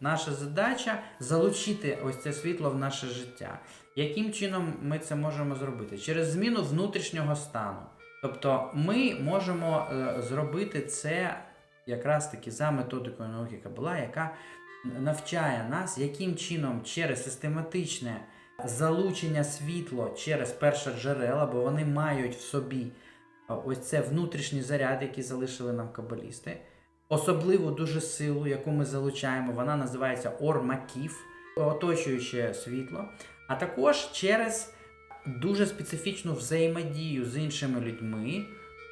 наша задача залучити ось це світло в наше життя. Яким чином ми це можемо зробити? Через зміну внутрішнього стану. Тобто ми можемо е, зробити це якраз таки за методикою науки Кабала, яка навчає нас, яким чином через систематичне залучення світла через перше джерела, бо вони мають в собі ось це внутрішній заряд, який залишили нам кабалісти. Особливу дуже силу, яку ми залучаємо, вона називається ормаків, оточуюче світло, а також через дуже специфічну взаємодію з іншими людьми.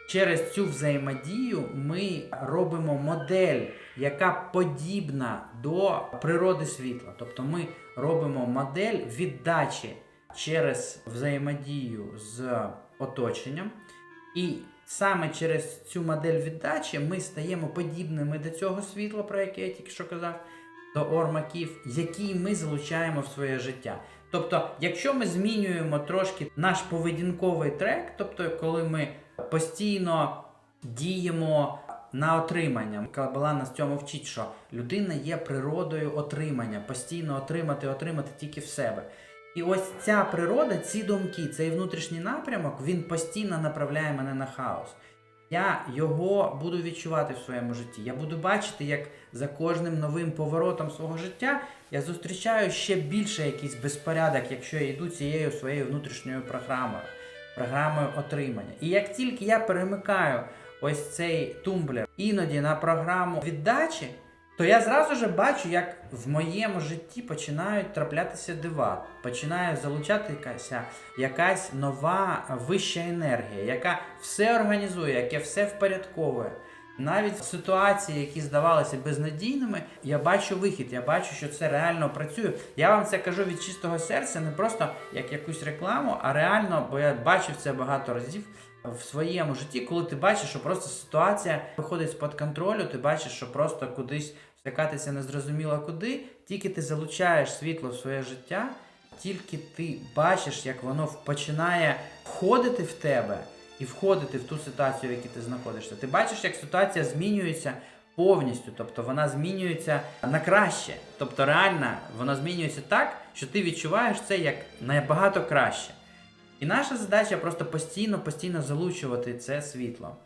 Через цю взаємодію ми робимо модель, яка подібна до природи світла. Тобто ми робимо модель віддачі через взаємодію з оточенням. І саме через цю модель віддачі ми стаємо подібними до цього світла, про яке я тільки що казав, до ормаків, які ми залучаємо в своє життя. Тобто, якщо ми змінюємо трошки наш поведінковий трек, тобто, коли ми постійно діємо на отримання, Кабала нас цьому вчить, що людина є природою отримання, постійно отримати, отримати тільки в себе. І ось ця природа, ці думки, цей внутрішній напрямок, він постійно направляє мене на хаос. Я його буду відчувати в своєму житті. Я буду бачити, як за кожним новим поворотом свого життя я зустрічаю ще більше якийсь безпорядок, якщо я йду цією своєю внутрішньою програмою, програмою отримання. І як тільки я перемикаю ось цей тумблер іноді на програму віддачі, то я зразу же бачу, як в моєму житті починають траплятися дива, починає залучатися якась нова вища енергія, яка все організує, яке все впорядковує. Навіть ситуації, які здавалися безнадійними, я бачу вихід, я бачу, що це реально працює. Я вам це кажу від чистого серця, не просто як якусь рекламу, а реально, бо я бачив це багато разів в своєму житті, коли ти бачиш, що просто ситуація виходить з-під контролю, ти бачиш, що просто кудись стикатися незрозуміло куди, тільки ти залучаєш світло в своє життя, тільки ти бачиш, як воно починає входити в тебе і входити в ту ситуацію, в якій ти знаходишся. Ти бачиш, як ситуація змінюється повністю, тобто вона змінюється на краще. Тобто, реально, вона змінюється так, що ти відчуваєш це як набагато краще. І наша задача просто постійно, постійно залучувати це світло.